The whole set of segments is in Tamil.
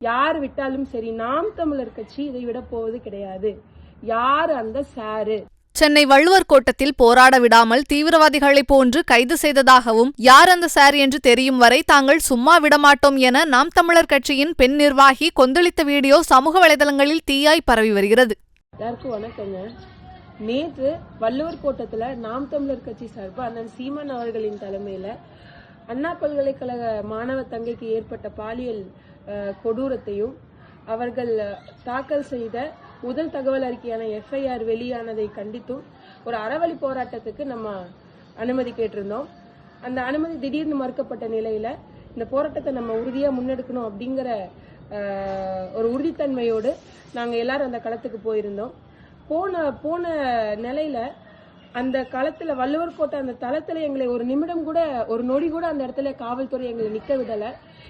யார் விட்டாலும் சரி நாம் தமிழர் கட்சி இதை விட போவது கிடையாது. யார் அந்த சாரு? சென்னை வள்ளுவர் கோட்டத்தில் போராட விடாமல் தீவிரவாதிகளைப் போன்று கைது செய்ததாகவும் யார் அந்த சார் என்று தெரியும் வரை தாங்கள் சும்மா விடமாட்டோம் என நாம் தமிழர் கட்சியின் பெண் நிர்வாகி கொந்தளித்த வீடியோ சமூக வலைதளங்களில் தீயாய் பரவி வருகிறது. எல்லாருக்கும் வணக்கங்க. நேற்று வள்ளுவர் கோட்டத்துல நாம் தமிழர் கட்சி சார்பு அண்ணன் சீமான் அவர்களின் தலைமையில அண்ணா பல்கலைக்கழக மாணவ தங்கைக்கு ஏற்பட்ட பாலியல் கொடூரத்தையும் அவர்கள் தாக்கல் செய்த முதல் தகவல் அறிக்கையான எஃப்ஐஆர் வெளியானதை கண்டித்தும் ஒரு அறவழி போராட்டத்துக்கு நம்ம அனுமதி கேட்டிருந்தோம். அந்த அனுமதி திடீர்னு மறுக்கப்பட்ட நிலையில இந்த போராட்டத்தை நம்ம உறுதியா முன்னெடுக்கணும் அப்படிங்கிற ஒரு உறுதித்தன்மையோடு நாங்கள் எல்லாரும் அந்த களத்துக்கு போயிருந்தோம். போன போன நிலையில அந்த களத்துல வள்ளுவர் கோட்டை அந்த தளத்துல எங்களை ஒரு நிமிடம் கூட ஒரு நொடி கூட அந்த இடத்துல காவல்துறை எங்களை நிக்க விடல.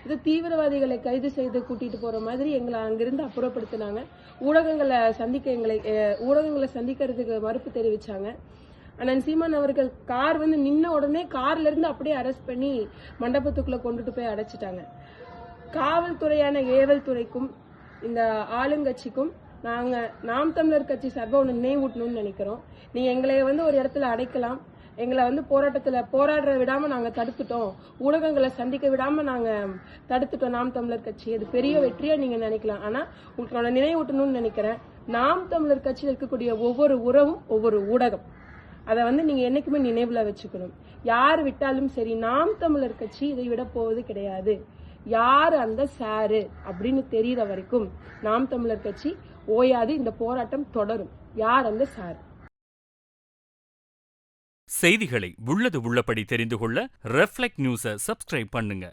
இது தீவிரவாதிகளை கைது செய்து கூட்டிட்டு போற மாதிரி எங்களை அங்கிருந்து அப்புறப்படுத்தினாங்க. ஊடகங்களை சந்திக்க எங்களை ஊடகங்களை சந்திக்கிறதுக்கு மறுப்பு தெரிவிச்சாங்க. அண்ணன் சீமான் அவர்கள் கார் வந்து நின்ன உடனே கார்ல இருந்து அப்படியே அரெஸ்ட் பண்ணி மண்டபத்துக்குள்ள கொண்டுட்டு போய் அடைச்சிட்டாங்க. காவல்துறையான ஏவல் துறைக்கும் இந்த ஆளுங்கட்சிக்கும் நாங்கள் நாம் தமிழர் கட்சி சார்பாக ஒன்று நினைவூட்டணும்னு நினைக்கிறோம். நீங்கள் எங்களை வந்து ஒரு இடத்துல அடைக்கலாம். எங்களை வந்து போராட்டத்தில் போராடுற விடாமல் நாங்கள் தடுத்துட்டோம். ஊடகங்களை சந்திக்க விடாமல் நாங்கள் தடுத்துட்டோம் நாம் தமிழர் கட்சி. அது பெரிய வெற்றியாக நீங்கள் நினைக்கலாம். ஆனால் உங்களுக்கு நான் நினைவூட்டணும்னு நினைக்கிறேன். நாம் தமிழர் கட்சியில் இருக்கக்கூடிய ஒவ்வொரு உறவும் ஒவ்வொரு ஊடகம். அதை வந்து நீங்கள் என்றைக்குமே நினைவில் வச்சுக்கணும். யார் விட்டாலும் சரி நாம் தமிழர் கட்சி இதை விட போவது கிடையாது. யார் அந்த சாரு அப்படின்னு தெரியற வரைக்கும் நாம் தமிழர் கட்சி ஓயாது இந்த போராட்டம் தொடரும். யார் அந்த சார்? செய்திகளை உள்ளது உள்ளபடி தெரிந்து கொள்ள ரெஃப்ளெக்ட் நியூஸை சப்ஸ்கிரைப் பண்ணுங்க.